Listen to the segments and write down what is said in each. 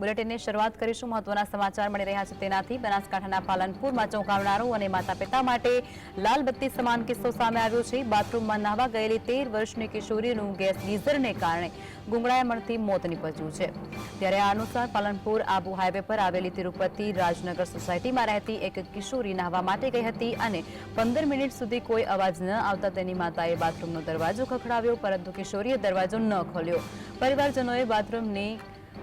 બુલેટિનની શરૂઆત કરીશું. મહત્વના સમાચાર મળી રહ્યા છે તેનાથી. બનાસકાંઠાના પાલનપુરમાં ચોંકાવનારો અને માતા પિતા માટે લાલ બત્તી સમાન કિસ્સો સામે આવ્યો છે. બાથરૂમમાં નાહવા ગયેલી તેર વર્ષની કિશોરીનું ગેસ ગીઝરને કારણે ગુંગળામણથી મોત નીપજ્યું છે. ત્યારે આ અનુસાર પાલનપુર આબુ હાઈવે પર આવેલી તિરુપતિ રાજનગર સોસાયટીમાં રહેતી એક કિશોરી નાહવા માટે ગઈ હતી અને પંદર મિનિટ સુધી કોઈ અવાજ ન આવતા તેની માતાએ બાથરૂમનો દરવાજો ખખડાવ્યો, પરંતુ કિશોરીએ દરવાજો ન ખોલ્યો. પરિવારજનોએ બાથરૂમની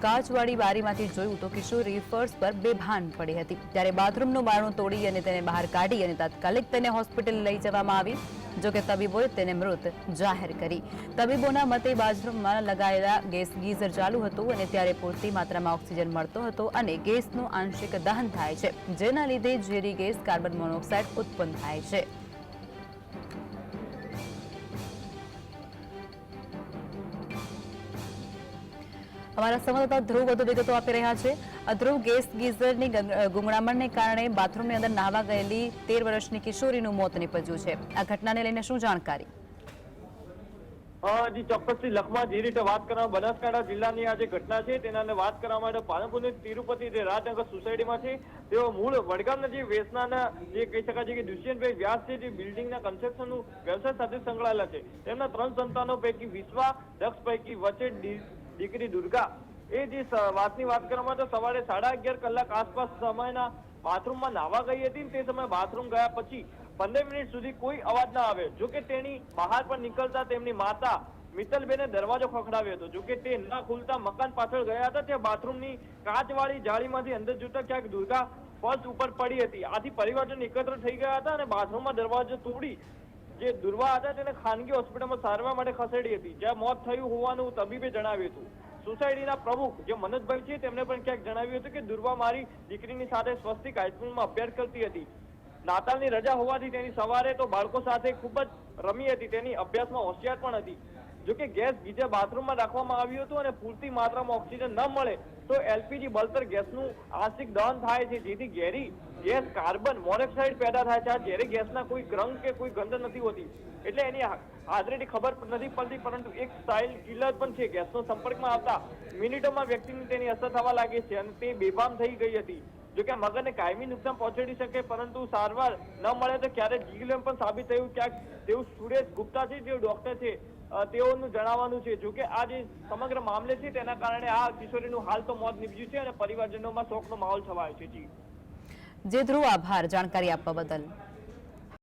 કાચવાળી બારીમાંથી જોયું તો કિશોરી ફર્શ પર બેભાન પડી હતી. ત્યારે બાથરૂમનું બારણું તોડી અને તેને બહાર કાઢી અને તાત્કાલિક તેને હોસ્પિટલ લઈ જવામાં આવી. જોકે તબીબોએ તેને મૃત જાહેર કરી. તબીબોના મતે બાથરૂમમાં લગાયેલા ગેસ ગીઝર ચાલુ હતું અને ત્યારે પૂરતી માત્રામાં ઓક્સિજન મળતો હતો અને ગેસનું આંશિક દહન થાય છે, જેના લીધે ઝેરી ગેસ કાર્બન મોનોક્સાઇડ ઉત્પન્ન થાય છે. અમારા સંવાદદાતા ધ્રુવ વધુ વિગતો આપી રહ્યા છે. ધ્રુવ, ગેસ ગીઝરની ગંગ- ગુંગળામણને કારણે બાથરૂમની અંદર નાહવા ગયેલી તેર વર્ષની કિશોરીનું મોત નીપજ્યું છે. આ ઘટનાને લઈને શું જાણકારી? જી ચોક્કસથી લખમાં જે રીતે વાત કરવામાં બનાસકાંઠા જિલ્લાની આ જે ઘટના છે, તેના વાત કરવા માટે પાલનપુરની તિરુપતિ જે રાજનગર સોસાયટીમાં છે, તેઓ મૂળ વડગામના જે વેસનાના જે કહી શકાય છે કે દુષ્યંતભાઈ વ્યાસ છે, જે બિલ્ડિંગના કન્સ્ટ્રક્શનનું વ્યવસાય સાથે સંકળાયેલા છે. તેમના ત્રણ સંતાનો પૈકી વિશ્વા, દક્ષ પૈકી વચ્ચે દીકરી દુર્ગા. એ જે વાતની વાત કરવામાં તો સવારે સાડા અગિયાર કલાક આસપાસ સમયના બાથરૂમમાં નાવા ગઈ હતી તે સમયે બાથરૂમ ગયા પછી પંદર મિનિટ સુધી કોઈ અવાજ ના આવ્યો જોકે તેની બહાર પર નીકળતા તેમની માતા મિત્તલબેને દરવાજો ખખડાવ્યો હતો. જોકે તે ન ખુલતા મકાન પાછળ ગયા હતા, ત્યાં બાથરૂમની કાચવાળી જાળીમાંથી અંદર જોતા ક્યાંક દુર્ગા ફર્શ ઉપર પડી હતી. આથી પરિવારજન એકત્ર થઈ ગયા હતા અને બાથરૂમમાં દરવાજો તોડી જે દુર્વા હતા તેને ખાનગી હોસ્પિટલમાં સારવાર માટે ખસેડી હતી. જ્યાં મોત થયું હોવાનું તબીબે જણાવ્યું હતું. સોસાયટીના પ્રમુખ જે મનોજભાઈ છે, તેમણે પણ ક્યાંક જણાવ્યું હતું કે દુર્વા મારી દીકરીની સાથે સ્વસ્તિક હાઈસ્કૂલમાં અભ્યાસ કરતી હતી. નાતાલની રજા હોવાથી તેની સવારે તો બાળકો સાથે ખૂબ જ રમી હતી, તેની અભ્યાસમાં હોશિયાર પણ હતી. જોકે ગેસ બીજા બાથરૂમમાં રાખવામાં આવ્યું હતું અને પૂરતી માત્રામાં ઓક્સિજન ન મળે, તો એલપીજી બળતર ગેસનું આંશિક દહન થાય છે. જેથી ઘેરી ગેસ કાર્બન મોનોક્સાઇડ પેદા થાય છે. આ ઝેરી ગેસના કોઈ રંગ કે કોઈ ગંધ નથી હોતી. એટલે એની હાજરીની ખબર નથી પડતી, પરંતુ એક સ્ટાઇલ કિલર પણ છે. ગેસનો સંપર્કમાં આવતા મિનિટોમાં વ્યક્તિને તેની અસર થવા લાગી છે અને તે બેફામ થઈ ગઈ હતી. જોકે મગરને કાયમી નુકસાન પહોંચાડી શકે, પરંતુ સારવાર ન મળે તો ક્યારેક જીગલેમ પણ સાબિત થયું. ક્યાંક તેવું સુરેશ ગુપ્તા છે જે ડોક્ટર છે તેઓનું જણાવવાનું છે. જોકે આ જે સમગ્ર મામલે છે, તેના કારણે આ કિશોરીનું હાલ તો મોત નીપજ્યું છે અને પરિવારજનોમાં શોકનો માહોલ છવાયો છે. જી. જે ધ્રુવ, આભાર. જાણકારી આપવા બદલ.